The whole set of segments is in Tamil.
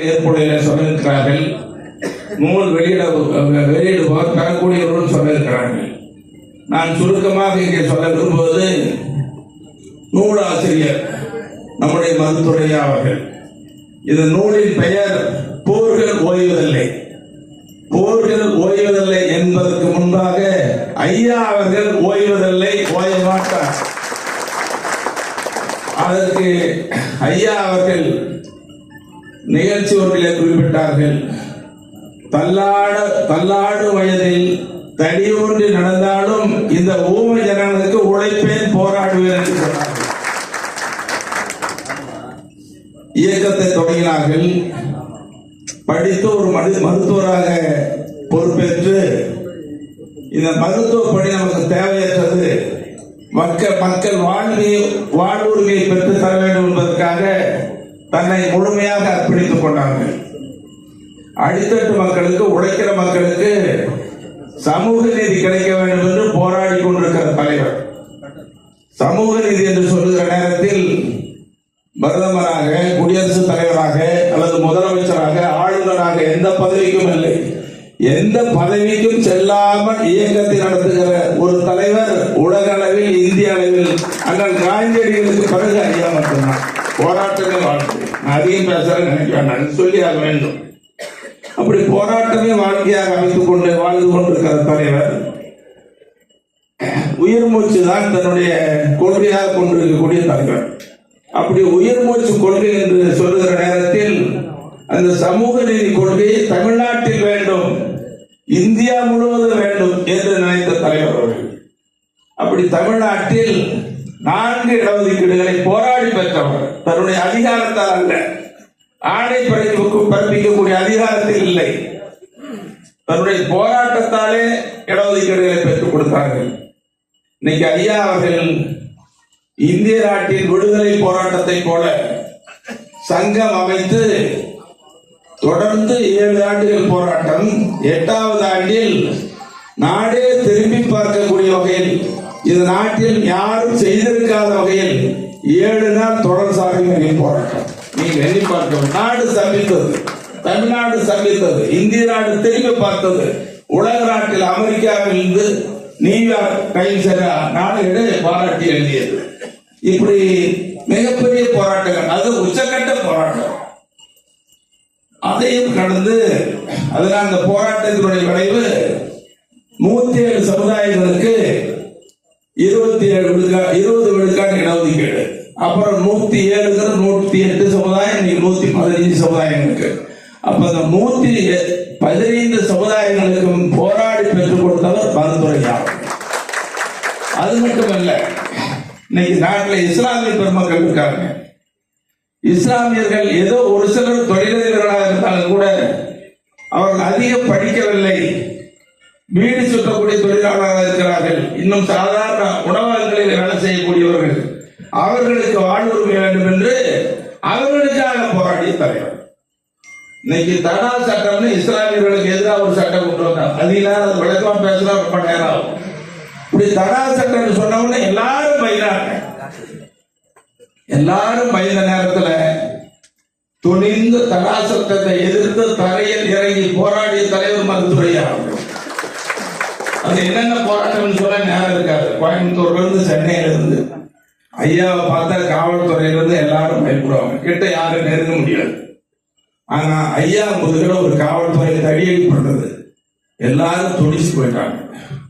ஏற்புடைய சொல்லியிருக்கிறார்கள். நூல் வெளியிட வெளியிடுபவர் தரக்கூடியவர்கள் சொல்லியிருக்கிறார்கள். நான் சுருக்கமாக இங்கே சொல்ல விரும்புவது நூலாசிரியர் நம்முடைய மருத்துவரையா அவர்கள். இந்த நூலின் பெயர் போர்கள் ஓய்வதில்லை. போர்கள் ஓய்வதில்லை என்பதற்கு முன்பாக ஐயா அவர்கள் ஓய்வதில்லை ஓய மாட்டார். அதற்கு ஐயா அவர்கள் நிகழ்ச்சி ஒன்றிலே குறிப்பிட்டார்கள். தள்ளாட தள்ளாடு வயதில் தடியூன்றி நடந்தாலும் இந்த ஊமை ஜனங்களுக்கு உழைப்பேன் போராடுவேன் என்று சொன்னார்கள். இயக்கத்தை தொடங்கினார்கள். படித்து ஒரு மனித மருத்துவராக பொறுப்பேற்று இந்த மருத்துவ பணி நமக்கு தேவையற்றது. மக்கள் மக்கள் வாழ்வி வாழ்வுரிமையை பெற்று தர வேண்டும் என்பதற்காக தன்னை முழுமையாக அர்ப்பணித்துக் கொண்டாங்க அடித்தட்டு மக்களுக்கு உழைக்கிற மக்களுக்கு சமூக நீதி கிடைக்க வேண்டும் என்று போராடி கொண்டிருக்கிற தலைவர். சமூக நீதி என்று சொல்லுகிற நேரத்தில் பிரதமராக குடியரசுத் தலைவராக அல்லது முதலமைச்சராக ஆளுநராக எந்த பதவிக்கும் இல்லை. எந்த பதவிக்கும் செல்லாமல் இயக்கத்தை நடத்துகிற ஒரு தலைவர் உலக அளவில் இந்திய அளவில் அண்ணல் காந்தியடிகளுக்கு பிறகு ஐயா மட்டும்தான் போராட்டமே வாழ்க்கை. நான் அதிகம் பேசுறேன் நினைக்க வேண்டாம் சொல்லி ஆக வேண்டும். அப்படி போராட்டமே வாழ்க்கையாக அமைத்துக் கொண்டு வாழ்ந்து கொண்டிருக்கிற தலைவர் உயிர் மூச்சு தான் தன்னுடைய கொள்கையாக கொண்டிருக்கக்கூடிய தலைவர். அப்படி உயிர் மூச்சு கொள்கை என்று சொல்லுகிற நேரத்தில் அந்த சமூக நீதி கொள்கை தமிழ்நாட்டில் வேண்டும் இந்தியா முழுவதும் வேண்டும் என்று நினைத்த தலைவர் அவர்கள். அப்படி தமிழ்நாட்டில் நான்கு இடஒதுக்கீடுகளை போராடி பெற்றவர். தன்னுடைய அதிகாரத்தால் அல்ல. ஆணை பிறப்பிக்க- பிறப்பிக்கக்கூடிய அதிகாரத்தில் இல்லை. தன்னுடைய போராட்டத்தாலே இடஒதுக்கீடுகளை பெற்றுக் கொடுத்தார்கள். இன்னைக்கு ஐயா அவர்கள் இந்திய நாட்டின் விடுதலை போராட்டத்தை போல சங்கம் அமைத்து தொடர்ந்து ஏழு ஆண்டுகள் போராட்டம். எட்டாவது ஆண்டில் நாடே திரும்பி பார்க்கக்கூடிய வகையில் இந்த நாட்டில் யாரும் செய்திருக்காத வகையில் ஏழு நாள் தொடர் சாதனை போராட்டம். நீங்க எண்ணி பார்க்க நாடு சந்தித்தது தமிழ்நாடு சந்தித்தது இந்திய நாடு திரும்பி பார்த்தது. உலக நாட்டில் அமெரிக்காவில் இருந்து நியூயார்க் டைம்ஸ் நாடுகளே பாராட்டி எழுதியது. இப்படி மிகப்பெரிய போராட்டங்கள். அது உச்சக்கட்ட போராட்டம். அதையும் கடந்து அதனால் அந்த போராட்டத்தினுடைய விளைவு. நூத்தி ஏழு சமுதாயங்களுக்கு இருபத்தி ஏழு விழுக்கா இருபது விழுக்காடு இடஒதுக்கீடு அப்புறம் நூத்தி ஏழுங்கிறது நூத்தி எட்டு சமுதாயம் இன்னைக்கு நூத்தி சமுதாயம் இருக்கு அப்ப அந்த நூத்தி பதினைந்து சமுதாயங்களுக்கும் போராடி பெற்றுக் கொடுத்தவர் மருத்துவரையா அது மட்டுமல்ல இன்னைக்கு நாட்டில் இஸ்லாமிய பெருமக்கள் இருக்காங்க. இஸ்லாமியர்கள் ஏதோ ஒரு சிலர் தொழிலதிபர்களாக இருந்தாலும் கூட அவர்கள் அதிகம் படிக்கவில்லை. வீடு சுற்றக்கூடிய தொழிலாளராக இருக்கிறார்கள். இன்னும் சாதாரண உணவகங்களில் வேலை செய்யக்கூடியவர்கள். அவர்களுக்கு வாழ்வுரிமை வேண்டும் என்று அவர்களுக்காக போராடி தலைவர் இன்னைக்கு தடா சட்டம்னு இஸ்லாமியர்களுக்கு எதிராக ஒரு சட்டம் கொண்டு வந்தாங்க. அது இல்லாத அது விளக்கமா பேசினா ரொம்ப நேரம் ஆகும். இப்படி தடா சட்டம் சொன்ன எல்லாரும் பயிராங்க எல்லாரும் பயந்த நேரத்துல துணிந்து தடா சட்டத்தை எதிர்த்து தரையில் இறங்கி போராடிய தலைவர் மருத்துவரையா? அது என்னென்ன போராட்டம்னு சொல்ல நேரம் இருக்காது. கோயம்புத்தூர்ல இருந்து சென்னையில இருந்து ஐயாவை பார்த்தா காவல்துறையில இருந்து எல்லாரும் பயப்படுவாங்க. கிட்ட யாரும் நெருங்க முடியாது. ஆனா ஐயா முதுகில ஒரு காவல்துறை தடியடி பண்றது. எல்லாரும் துடிச்சு போயிட்டாங்க.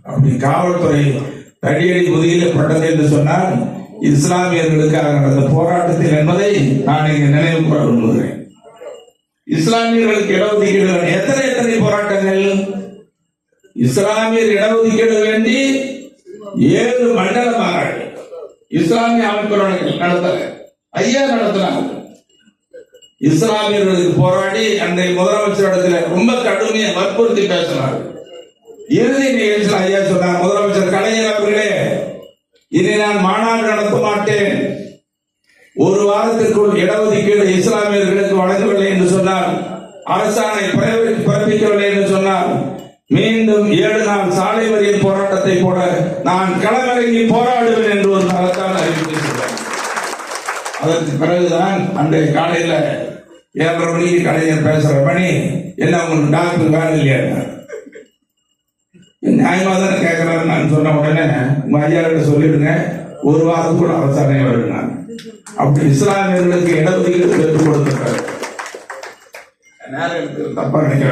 அப்படி காவல்துறை தடியடி முதுகில பட்டது என்று சொன்னால் இஸ்லாமியர்களுக்காக நடந்த போராட்டத்தில் என்பதை நான் இங்கு நினைவு கூற விரும்புகிறேன். இஸ்லாமியர்களுக்கு இடஒதுக்கீடு எத்தனை எத்தனை போராட்டங்கள்? இஸ்லாமியர் இடஒதுக்கீடு வேண்டி ஏழு மண்டல மாநாடு இஸ்லாமிய அமைப்புகள் நடத்தல. ஐயா நடத்தினாங்க. இஸ்லாமியர்களுக்கு போராடி அன்றைய முதலமைச்சரிடத்துல ரொம்ப கடுமையை வற்புறுத்தி பேசினார். இறுதி நிகழ்ச்சியில் ஐயா சொன்னார் முதலமைச்சர் கலைஞர் அவர்களே இனி நான் மாநாடு நடத்த மாட்டேன். ஒரு வாரத்திற்குள் இடஒதுக்கீடு இஸ்லாமியர்களுக்கு வழங்கவில்லை என்று சொன்னால் அரசாணை பிறப்பிக்கவில்லை என்று சொன்னார் நான் சாலை மறியல் போராட்டத்தை போட நான் களமிறங்கி போராடுவேன் என்று ஒரு மகத்தான அறிவிப்பு அதற்கு பிறகுதான் அன்றைய காலையில ஏழரை மணிக்கு கலைஞர் பேசுற மணி என்ன உங்களுக்கு டாக்டர் வேலை இல்லையா? நியாயமா தானே கேட்கறாரு நான் சொன்ன உடனே உங்க ஐயா கிட்ட சொல்லிடுங்க. ஒரு வாரம் கூட அவசானே வருங்க அப்படி இஸ்லாமியர்களுக்கு இடஒதுக்கீடு பெற்றுக் கொடுத்துருக்காரு. நேரம் எடுத்து தப்பா நினைக்கிறேன்.